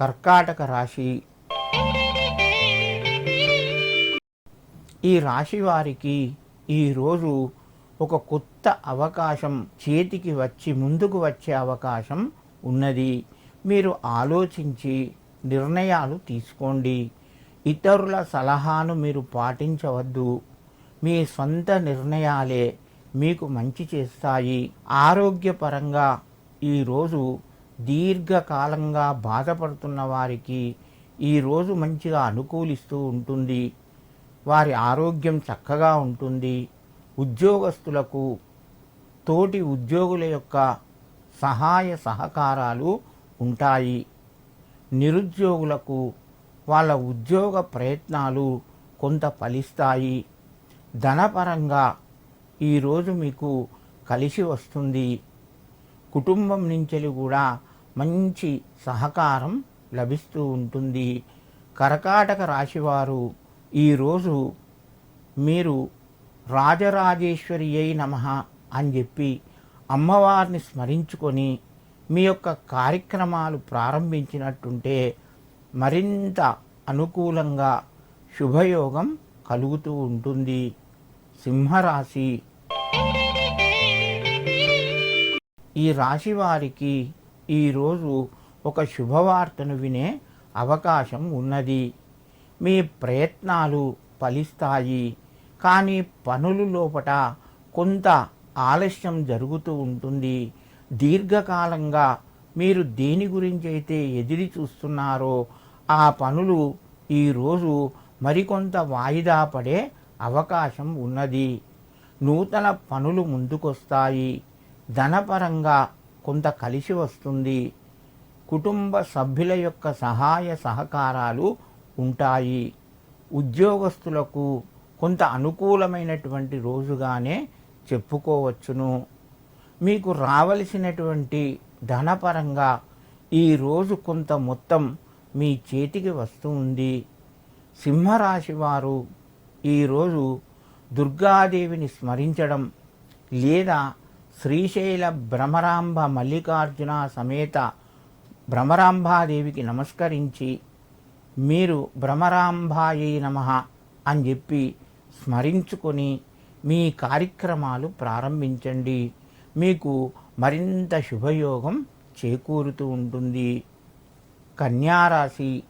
కర్కాటక రాశి. ఈ రాశి వారికి ఈరోజు ఒక కొత్త అవకాశం చేతికి వచ్చి ముందుకు వచ్చే అవకాశం ఉన్నది. మీరు ఆలోచించి నిర్ణయాలు తీసుకోండి. ఇతరుల సలహాను మీరు పాటించవద్దు. మీ సొంత నిర్ణయాలే మీకు మంచి చేస్తాయి. ఆరోగ్యపరంగా ఈరోజు దీర్ఘకాలంగా బాధపడుతున్న వారికి ఈరోజు మంచిగా అనుకూలిస్తూ ఉంటుంది. వారి ఆరోగ్యం చక్కగా ఉంటుంది. ఉద్యోగస్తులకు తోటి ఉద్యోగుల యొక్క సహాయ సహకారాలు ఉంటాయి. నిరుద్యోగులకు వాళ్ళ ఉద్యోగ ప్రయత్నాలు కొంత ఫలిస్తాయి. ధనపరంగా ఈరోజు మీకు కలిసి వస్తుంది. కుటుంబం నుంచి కూడా మంచి సహకారం లభిస్తూ ఉంటుంది. కర్కాటక రాశివారు ఈరోజు మీరు రాజరాజేశ్వరి అయి నమ అని చెప్పి అమ్మవారిని స్మరించుకొని మీ యొక్క కార్యక్రమాలు ప్రారంభించినట్టుంటే మరింత అనుకూలంగా శుభయోగం కలుగుతూ ఉంటుంది. సింహరాశి. ఈ రాశి వారికి ఈరోజు ఒక శుభవార్తను వినే అవకాశం ఉన్నది. మీ ప్రయత్నాలు ఫలిస్తాయి. కానీ పనులు లోపట కొంత ఆలస్యం జరుగుతూ ఉంటుంది. దీర్ఘకాలంగా మీరు దేని గురించి అయితే ఎదిరి చూస్తున్నారో ఆ పనులు ఈరోజు మరికొంత వాయిదా పడే అవకాశం ఉన్నది. నూతన పనులు ముందుకొస్తాయి. ధనపరంగా కొంత కలిసి వస్తుంది. కుటుంబ సభ్యుల యొక్క సహాయ సహకారాలు ఉంటాయి. ఉద్యోగస్తులకు కొంత అనుకూలమైనటువంటి రోజుగానే చెప్పుకోవచ్చును. మీకు రావలసినటువంటి ధనపరంగా ఈరోజు కొంత మొత్తం మీ చేతికి వస్తూ ఉంది. సింహరాశి వారు ఈరోజు దుర్గాదేవిని స్మరించడం లేదా శ్రీశైల భ్రమరాంబ మల్లికార్జున సమేత భ్రమరాంబాదేవికి నమస్కరించి మీరు భ్రమరాంబాయి నమ అని చెప్పి స్మరించుకొని మీ కార్యక్రమాలు ప్రారంభించండి. మీకు మరింత శుభయోగం చేకూరుతూ ఉంటుంది. కన్యారాశి.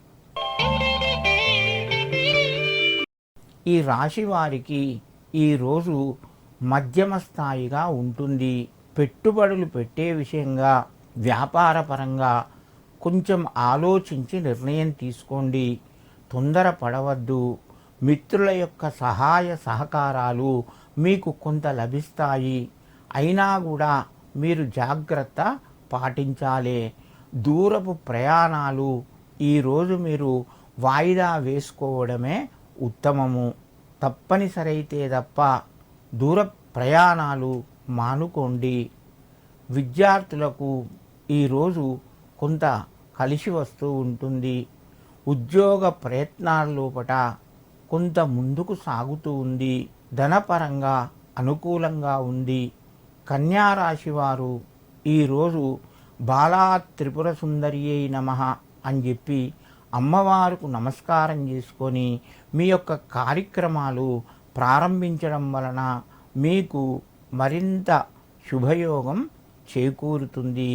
ఈ రాశి వారికి ఈరోజు మధ్యమ స్థాయిగా ఉంటుంది. పెట్టుబడులు పెట్టే విషయంగా వ్యాపారపరంగా కొంచెం ఆలోచించి నిర్ణయం తీసుకోండి. తొందర పడవద్దు. మిత్రుల యొక్క సహాయ సహకారాలు మీకు కొంత లభిస్తాయి. అయినా కూడా మీరు జాగ్రత్త పాటించాలి. దూరపు ప్రయాణాలు ఈరోజు మీరు వాయిదా వేసుకోవడమే ఉత్తమము. తప్పనిసరైతే తప్ప దూర ప్రయాణాలు మానుకోండి. విద్యార్థులకు ఈరోజు కొంత కలిసి వస్తూ ఉంటుంది. ఉద్యోగ ప్రయత్నాల లోపట కొంత ముందుకు సాగుతూ ఉంది. ధనపరంగా అనుకూలంగా ఉంది. కన్యారాశి వారు ఈరోజు బాలా త్రిపుర సుందరి నమ అని చెప్పి అమ్మవారుకు నమస్కారం చేసుకొని మీ యొక్క కార్యక్రమాలు ప్రారంభించడం వలన మీకు మరింత శుభయోగం చేకూరుతుంది.